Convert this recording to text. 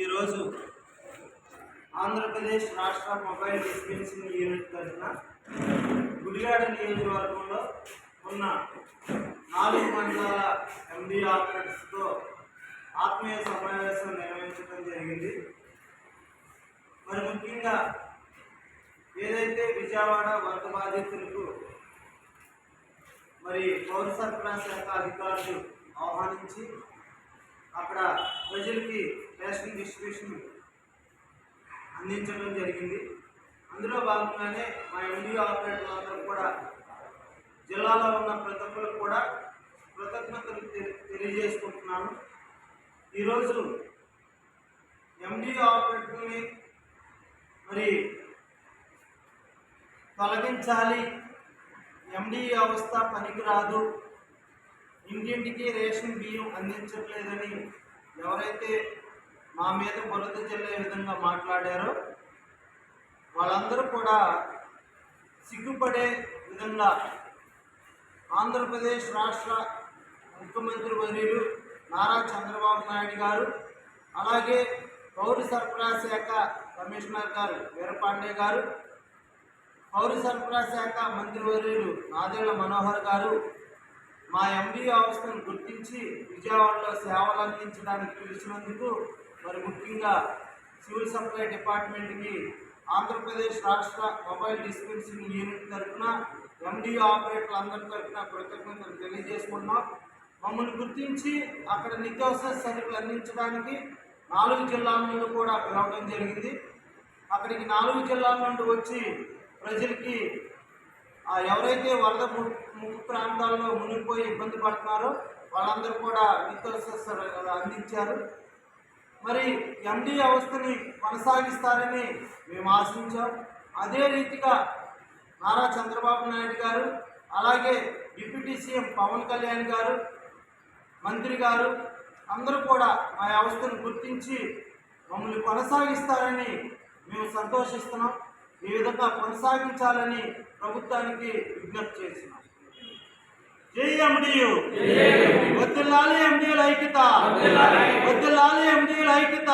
ఈరోజు ఆంధ్రప్రదేశ్ రాష్ట్ర mobile dispensing unit తరఫున గుడిగాడ నియోజకవర్గంలో ఉన్న నాలుగు మండలాల ఎండి ఆపరేటర్స్తో ఆత్మీయ సమావేశం నిర్వహించడం జరిగింది. మరి ముఖ్యంగా ఏదైతే విజయవాడ వరద బాధితులకు మరి పౌర సరఫరా శాఖ అధికారులు ఆహ్వానించి అక్కడ ప్రజలకి రేషన్ డిస్ట్రిబ్యూషన్ అందించడం జరిగింది. అందులో భాగంగానే మా ఎండిఓ ఆపరేటర్లు అందరూ కూడా జిల్లాలో ఉన్న ప్రతి ఒక్కరికి కూడా కృతజ్ఞతలు తెలియజేసుకుంటున్నాను. ఈరోజు ఎండియో ఆపరేటర్ని మరి తొలగించాలి. ఎండి వ్యవస్థ పనికిరాదు. ఇంటింటికి రేషన్ బియ్యం అందించట్లేదని ఎవరైతే మా మీద బురద చెల్లే విధంగా మాట్లాడారో వాళ్ళందరూ కూడా సిగ్గుపడే విధంగా ఆంధ్రప్రదేశ్ రాష్ట్ర ముఖ్యమంత్రి వర్యులు నారా చంద్రబాబు నాయుడు గారు అలాగే పౌర సరఫరా శాఖ కమిషనర్ గారు వీరపాండే గారు పౌర సరఫరా శాఖ మంత్రివర్యులు నాదేళ్ళ మనోహర్ గారు మా ఎంబీ అవస్థను గుర్తించి విజయవాడలో సేవలు అందించడానికి పిలిచినందుకు మరి ముఖ్యంగా సివిల్ సప్లై డిపార్ట్మెంట్కి ఆంధ్రప్రదేశ్ రాష్ట్ర మొబైల్ డిస్పెన్సింగ్ యూనిట్ తరఫున ఎండిఓ ఆపరేటర్లు అందరి తరఫున కృతజ్ఞతలు తెలియజేసుకున్నాం మమ్మల్ని గుర్తించి అక్కడ నిత్యావసర సరుకులు అందించడానికి నాలుగు జిల్లాల నుండి కూడా రావడం జరిగింది. అక్కడికి నాలుగు జిల్లాల నుండి వచ్చి ప్రజలకి ఎవరైతే వరద ము- ముప్పు ప్రాంతాల్లో మునిగిపోయి ఇబ్బంది పడుతున్నారో వాళ్ళందరూ కూడా నిత్యావసర అందించారు. మరి ఎండి వ్యవస్థని కొనసాగిస్తారని మేము ఆశించాం. అదే రీతిగా నారా చంద్రబాబు నాయుడు గారు అలాగే డిప్యూటీ సీఎం పవన్ కళ్యాణ్ గారు మంత్రి గారు అందరూ కూడా మా వ్యవస్థను గుర్తించి మమ్మల్ని కొనసాగిస్తారని మేము సంతోషిస్తున్నాం. ఈ విధంగా కొనసాగించాలని ప్రభుత్వానికి విజ్ఞప్తి వద్దులాలి ఎండియుల ఐక్యత. వద్దులాలి ఎండియుల ఐక్యత.